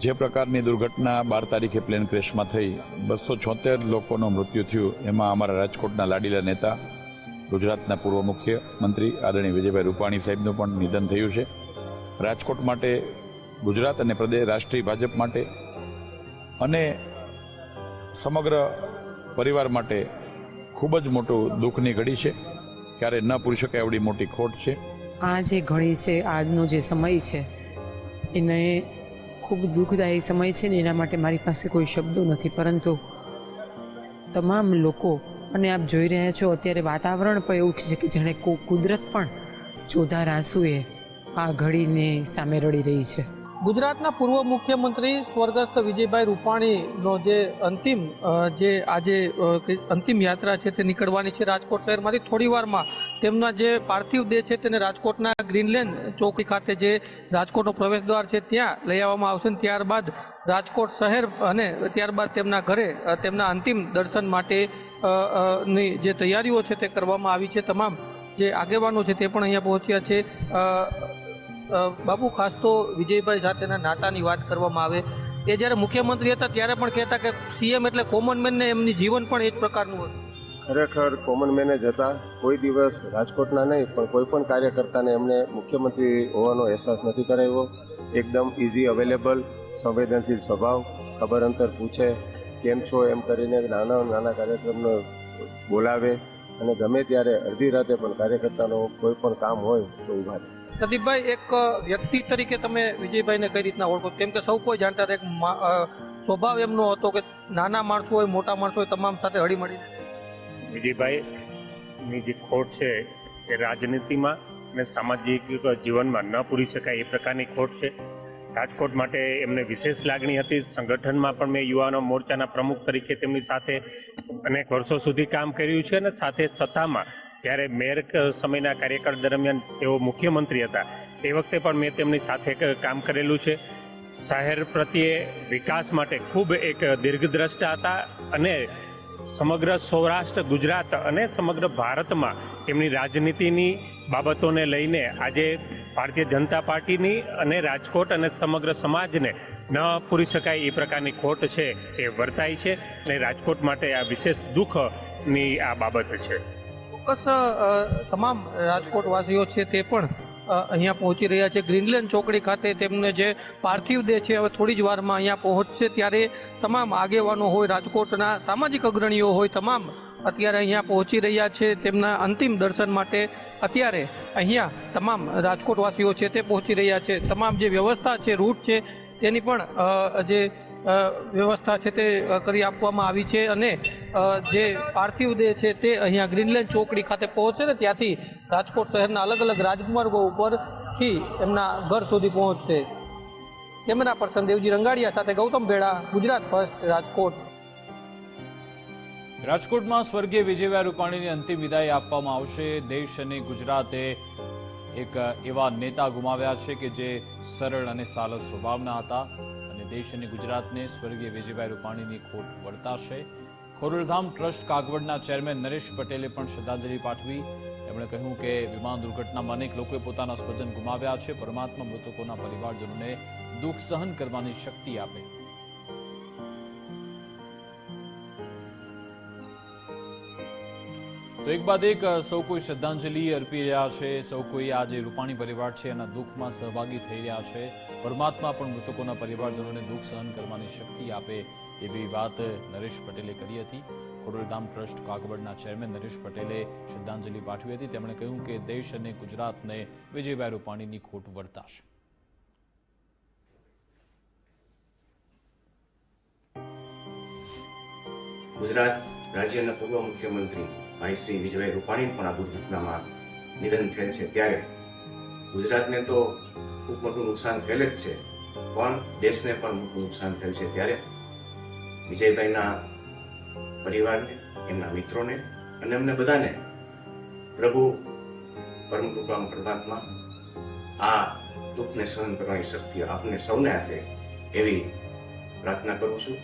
જે પ્રકારની દુર્ઘટના બાર તારીખે પ્લેન ક્રેશમાં થઈ, બસો છોતેર લોકોનું મૃત્યુ થયું, એમાં અમારા રાજકોટના લાડીલા નેતા, ગુજરાતના પૂર્વ મુખ્યમંત્રી આદરણીય વિજયભાઈ રૂપાણી સાહેબનું પણ નિધન થયું છે. રાજકોટ માટે, ગુજરાત અને પ્રદેશ રાષ્ટ્રીય ભાજપ માટે અને સમગ્ર પરિવાર માટે ખૂબ જ મોટું દુઃખની ઘડી છે. ક્યારે ન પૂરી શકાય એવડી મોટી ખોટ છે. આ જે ઘડી છે, આજનો જે સમય છે, એને ખૂબ દુઃખદાયી સમય છે ને એના માટે મારી પાસે કોઈ શબ્દો નથી. પરંતુ તમામ લોકો, અને આપ જોઈ રહ્યા છો, અત્યારે વાતાવરણ પણ એવું છે કે જાણે કુદરત પણ ચોધાર આંસુએ આ ઘડીને સામે રડી રહી છે. ગુજરાતના પૂર્વ મુખ્યમંત્રી સ્વર્ગસ્થ વિજયભાઈ રૂપાણીનો જે અંતિમ જે આજે અંતિમ યાત્રા છે તે નીકળવાની છે રાજકોટ શહેરમાંથી. થોડી વારમાં તેમના જે પાર્થિવ દેહ છે તેને રાજકોટના ગ્રીનલેન્ડ ચોકડી ખાતે જે રાજકોટનો પ્રવેશ દ્વાર છે ત્યાં લઈ આવવામાં આવશે ત્યારબાદ રાજકોટ શહેર અને ત્યારબાદ તેમના ઘરે તેમના અંતિમ દર્શન માટે ની જે તૈયારીઓ છે તે કરવામાં આવી છે. તમામ જે આગેવાનો છે તે પણ અહીંયા પહોંચ્યા છે. બાબુ, ખાસ તો વિજયભાઈ સાથેના નાતાની વાત કરવામાં આવે. એ જ્યારે મુખ્યમંત્રી હતા ત્યારે પણ કહેતા કે સીએમ એટલે કોમન મેનને એમની જીવન પણ એ જ પ્રકારનું હતું. ખરેખર કોમન મેન જ હતા. કોઈ દિવસ રાજકોટના નહીં, પણ કોઈ પણ કાર્યકર્તાને એમને મુખ્યમંત્રી હોવાનો અહેસાસ નથી કરાવ્યો. એકદમ ઇઝી અવેલેબલ સંવેદનશીલ સ્વભાવ. ખબર અંતર પૂછે, કેમ છો, એમ કરીને નાના નાના કાર્યક્રમને બોલાવે. અને ગમે ત્યારે અડધી રાતે પણ કાર્યકર્તાનો કોઈ પણ કામ હોય તો ઊભા રહે. પ્રદીપભાઈ એક વ્યક્તિ તરીકે તમે વિજયભાઈને કઈ રીતના ઓળખો? કેમ કે સૌ કોઈ જાણતા હતા એક સ્વભાવ એમનો હતો કે નાના માણસો હોય મોટા માણસો હોય તમામ સાથે હળી હળીમળીને વિજયભાઈની જે ખોટ છે એ રાજનીતિમાં અને સામાજિક જીવનમાં ન પૂરી શકાય એ પ્રકારની ખોટ છે. રાજકોટ માટે એમને વિશેષ લાગણી હતી. સંગઠનમાં પણ મેં યુવાનો મોરચાના પ્રમુખ તરીકે તેમની સાથે અનેક વર્ષો સુધી કામ કર્યું છે અને સાથે સત્તામાં જ્યારે મેયર સમયના કાર્યકાળ દરમિયાન તેઓ મુખ્યમંત્રી હતા, તે વખતે પણ મેં તેમની સાથે કામ કરેલું છે. શહેર પ્રત્યે વિકાસ માટે ખૂબ એક દીર્ઘદ્રષ્ટા હતા અને સમગ્ર સૌરાષ્ટ્ર, ગુજરાત અને સમગ્ર ભારતમાં એમની રાજનીતિની બાબતોને લઈને આજે ભારતીય જનતા પાર્ટીની અને રાજકોટ અને સમગ્ર સમાજને ન પૂરી શકાય એ પ્રકારની ખોટ છે એ વર્તાય છે અને રાજકોટ માટે આ વિશેષ દુઃખની આ બાબત છે. ચોક્કસ તમામ રાજકોટવાસીઓ છે તે પણ અહીંયા પહોંચી રહ્યા છે. ગ્રીનલેન્ડ ચોકડી ખાતે તેમને જે પાર્થિવ દેહ છે, હવે થોડી જ વારમાં અહીંયા પહોંચશે. ત્યારે તમામ આગેવાનો હોય, રાજકોટના સામાજિક અગ્રણીઓ હોય, તમામ અત્યારે અહીંયા પહોંચી રહ્યા છે. તેમના અંતિમ દર્શન માટે અત્યારે અહીંયા તમામ રાજકોટવાસીઓ છે તે પહોંચી રહ્યા છે. તમામ જે વ્યવસ્થા છે, રૂટ છે તેની પણ જે વ્યવસ્થા છે તે કરી આપવામાં આવી છે. અને જે પાર્થિવ દેહ છે તે અહીંયા ગ્રીનલેન્ડ ચોકડી ખાતે પહોંચે ને ત્યાંથી રાજકોટ શહેરના અલગ અલગ રાજમાર્ગો ઉપરથી એમના ઘર સુધી પહોંચશે. કેમેરા પર્સન દેવજી રંગાડિયા સાથે ગૌતમ ભેડા ગુજરાત ફર્સ્ટ, રાજકોટ. રાજકોટમાં સ્વર્ગીય વિજયભાઈ રૂપાણીની અંતિમ વિદાય આપવામાં આવશે. દેશ અને ગુજરાતે એક એવા નેતા ગુમાવ્યા છે કે જે સરળ અને સાલલ સ્વભાવના હતા અને દેશ અને ગુજરાતને સ્વર્ગીય વિજયભાઈ રૂપાણીની ખોટ વર્તાશે. ખોરલધામ ટ્રસ્ટ કાગવડના ચેરમેન નરેશ પટેલે પણ શ્રદ્ધાંજલિ પાઠવી. તેમણે કહ્યું કે વિમાન દુર્ઘટનામાં અનેક લોકોએ પોતાના સ્વજન ગુમાવ્યા છે. પરમાત્મા મૃતકોના પરિવારજનોને દુઃખ સહન કરવાની શક્તિ આપે. તો એક બાદ એક, સૌ કોઈ શ્રદ્ધાંજલિ અર્પી રહ્યા છે. સૌ કોઈ આ જે રૂપાણી પરિવાર છે એના દુઃખમાં સહભાગી થઈ રહ્યા છે. પરમાત્મા પણ મૃતકોના પરિવારજનોને દુઃખ સહન કરવાની શક્તિ આપે. એવી વાત નરેશ પટેલે કરી હતી. ખોડલધામ ટ્રસ્ટ કાગવડના ચેરમેન નરેશ પટેલે શ્રદ્ધાંજલિ પાઠવી હતી. તેમણે કહ્યું કે દેશ અને ગુજરાતને વિજયભાઈ રૂપાણીની ખોટ વર્તાશે. ગુજરાત રાજ્યના પૂર્વ મુખ્યમંત્રી ભાઈ શ્રી વિજયભાઈ રૂપાણી પણ આ દુર્ઘટનામાં નિધન થયેલ છે. ત્યારે ગુજરાતને તો ખૂબ મોટું નુકસાન થયેલ જ છે. પણ દેશને પણ મોટું નુકસાન થયેલ છે. ત્યારે વિજયભાઈના પરિવારને, એમના મિત્રોને અને અમને બધાને પ્રભુ પરમ કૃપામ, પરમાત્મા આ દુઃખને સહન કરવાની શક્તિ આપને સૌને આપે એવી પ્રાર્થના કરું છું.